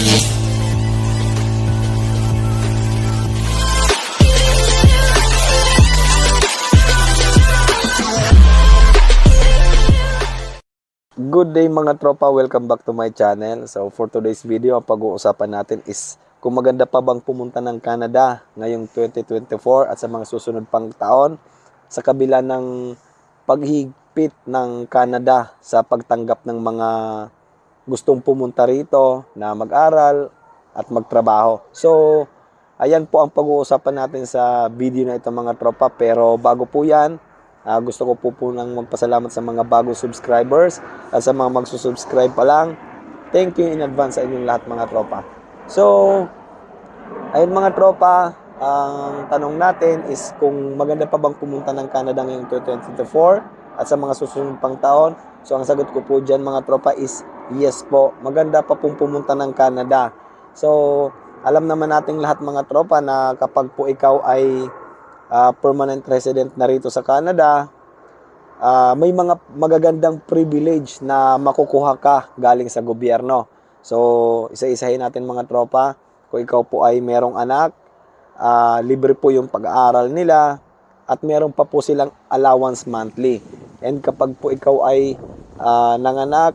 Good day mga tropa, welcome back to my channel. So for today's video, ang pag-uusapan natin is kung maganda pa bang pumunta ng Canada ngayong 2024 at sa mga susunod pang taon sa kabila ng paghigpit ng Canada sa pagtanggap ng mga gustong pumunta rito na mag-aral at magtrabaho. So, ayan po ang pag-uusapan natin sa video na ito mga tropa. Pero bago po yan, Ah, gusto ko po po nang magpasalamat sa mga bagong subscribers at sa mga magsusubscribe pa lang. Thank you in advance sa inyong lahat mga tropa. So, ayun mga tropa, ang tanong natin is kung maganda pa bang pumunta ng Canada ngayong 2024 at sa mga susunod pang taon. So, ang sagot ko po dyan mga tropa is yes po. Maganda pa pong pumunta ng Canada. So, alam naman nating lahat mga tropa na kapag po ikaw ay ah, permanent resident na rito sa Canada, ah, may mga magagandang privilege na makukuha ka galing sa gobyerno. So, isa-isahin natin mga tropa. Kung ikaw po ay merong anak, ah, libre po yung pag-aaral nila at meron pa po silang allowance monthly. And kapag po ikaw ay ah, nanganak,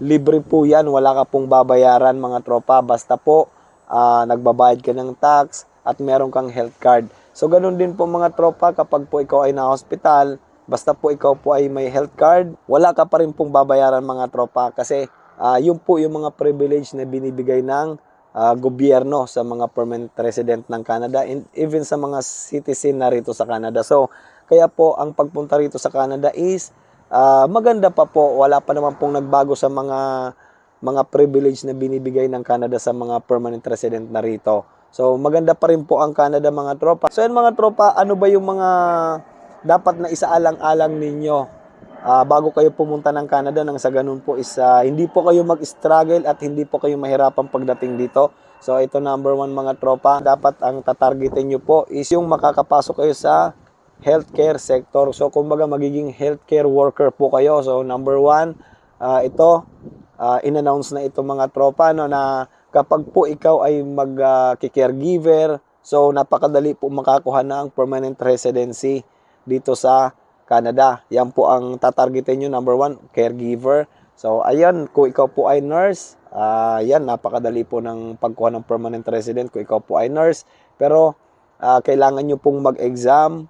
libre po yan. Wala ka pong babayaran mga tropa. Basta po ah, nagbabayad ka ng tax at meron kang health card. So, ganun din po mga tropa kapag po ikaw ay na-hospital, basta po ikaw po ay may health card, wala ka pa rin pong babayaran mga tropa kasi ah, yun po yung mga privilege na binibigay ng ah, gobyerno sa mga permanent resident ng Canada and even sa mga citizen na rito sa Canada. So, kaya po ang pagpunta rito sa Canada is ah, maganda pa po. Wala pa naman pong nagbago sa mga mga privilege na binibigay ng Canada sa mga permanent resident na rito. So, maganda pa rin po ang Canada mga tropa. So, yan mga tropa, ano ba yung mga dapat na isaalang-alang ninyo ah, bago kayo pumunta ng Canada nang sa ganun po is ah, hindi po kayo mag-struggle at hindi po kayo mahirapan pagdating dito. So, ito number one mga tropa. Dapat ang tatargetin nyo po is yung makakapasok kayo sa healthcare sector. So, kumbaga magiging healthcare worker po kayo. So, number one, ah, ito, ah, in-announce na ito mga tropa no, na kapag po ikaw ay mag-caregiver, so napakadali po makakuha ng permanent residency dito sa Canada. Yan po ang tatargetin nyo, number one, caregiver. So, ayan, kung ikaw po ay nurse, ah yan, napakadali po ng pagkuha ng permanent resident kung ikaw po ay nurse. Pero, ah, kailangan nyo pong mag-exam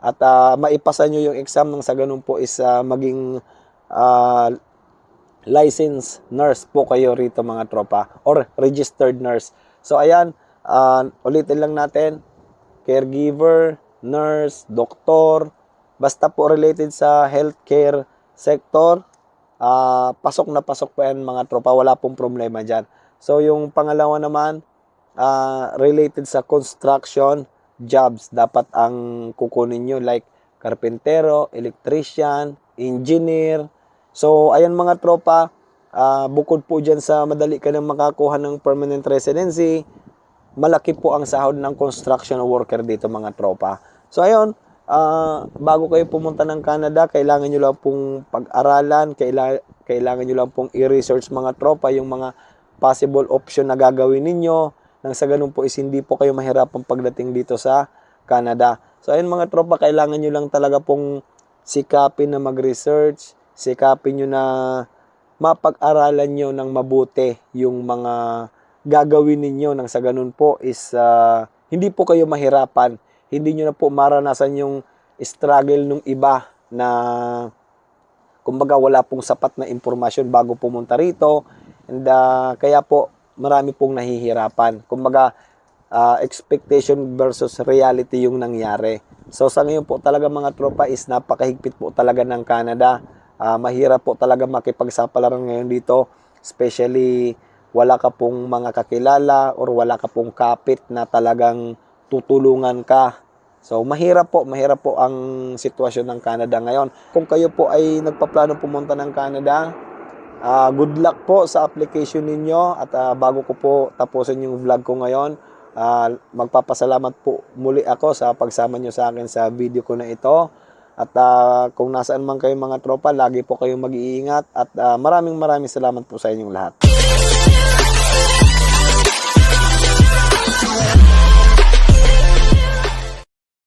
at ah, maipasa nyo yung exam nang sa ganun po is ah, maging ah, licensed nurse po kayo rito mga tropa or registered nurse. So ayan, ah, ulitin lang natin, caregiver, nurse, doktor, basta po related sa healthcare sector, ah, pasok na pasok po yan mga tropa, wala pong problema dyan. So yung pangalawa naman, ah, related sa construction jobs, dapat ang kukunin nyo like karpentero, electrician, engineer, So, ayan mga tropa, ah, bukod po dyan sa madali ka nang makakuha ng permanent residency, malaki po ang sahod ng construction worker dito mga tropa. So, ayun, ah, bago kayo pumunta ng Canada, kailangan nyo lang pong pag-aralan, kaila- kailangan nyo lang pong i-research mga tropa yung mga possible option na gagawin ninyo nang sa ganun po is hindi po kayo mahirapan pagdating dito sa Canada. So, ayun mga tropa, kailangan nyo lang talaga pong sikapin na mag-research, sikapin nyo na mapag-aralan nyo ng mabuti yung mga gagawin ninyo nang sa ganun po is ah, hindi po kayo mahirapan. Hindi nyo na po maranasan yung struggle ng iba na kumbaga wala pong sapat na impormasyon bago pumunta rito. And ah, kaya po marami pong nahihirapan. Kumbaga ah, expectation versus reality yung nangyari. So sa ngayon po talaga mga tropa is napakahigpit po talaga ng Canada. Ah, mahirap po talaga makipagsapalaran ngayon dito, especially wala ka pong mga kakilala or wala ka pong kapit na talagang tutulungan ka. So mahirap po, mahirap po ang sitwasyon ng Canada ngayon. Kung kayo po ay nagpaplano pumunta ng Canada, Uh, good luck po sa application ninyo at uh, bago ko po tapusin yung vlog ko ngayon, uh, magpapasalamat po muli ako sa pagsama nyo sa akin sa video ko na ito. At uh, kung nasaan man kayo mga tropa, lagi po kayong mag-iingat at uh, maraming maraming salamat po sa inyong lahat.